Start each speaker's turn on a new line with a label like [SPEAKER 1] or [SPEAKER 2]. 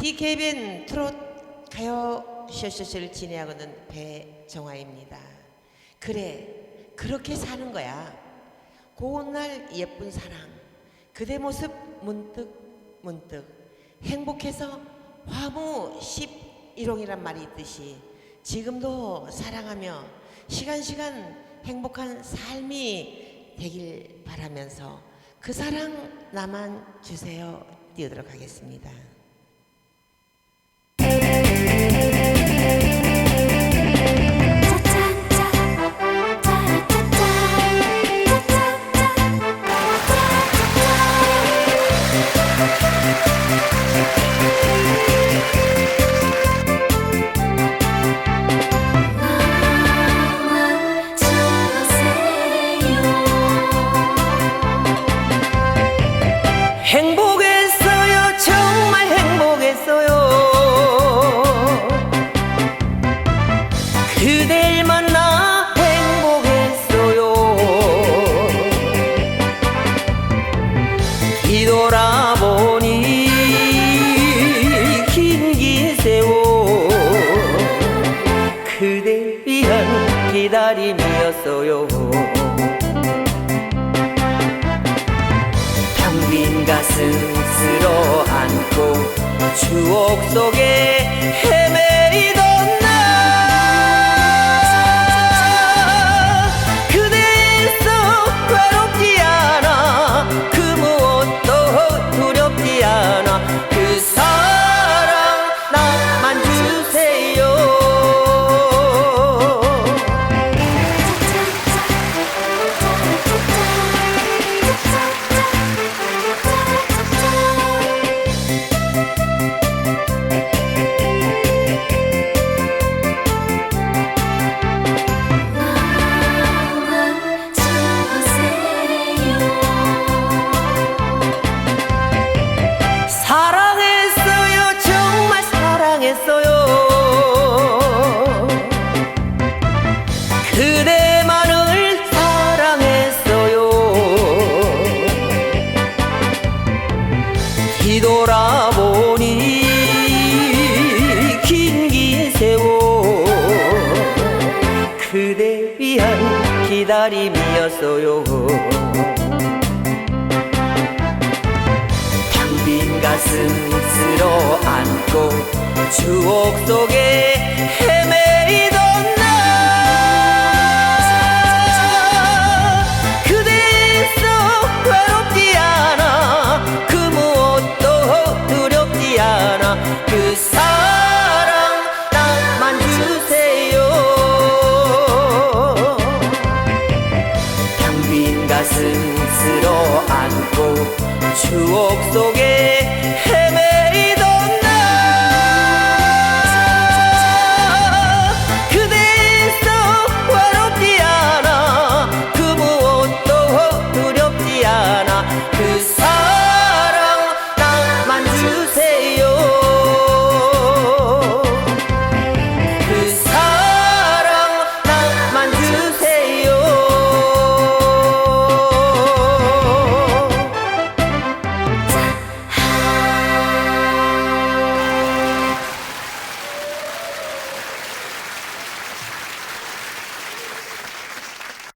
[SPEAKER 1] DKBN 트롯 가요 쇼쇼쇼를 진행하고 있는 배정화입니다. 그래, 그렇게 사는 거야. 고운 날 예쁜 사랑, 그대 모습 문득 문득 행복해서 화무 십일홍이란 말이 있듯이 지금도 사랑하며 시간시간 행복한 삶이 되길 바라면서 그 사랑 나만 주세요 띄우도록 하겠습니다. 위한 기다림이었어요. 텅빈 가슴 쓸어 안고 추억 속에 헤매이던 기다림이었어요. 텅빈 가슴 쓸어 안고 추억 속에 가슴 쓸어 안고 추억 속에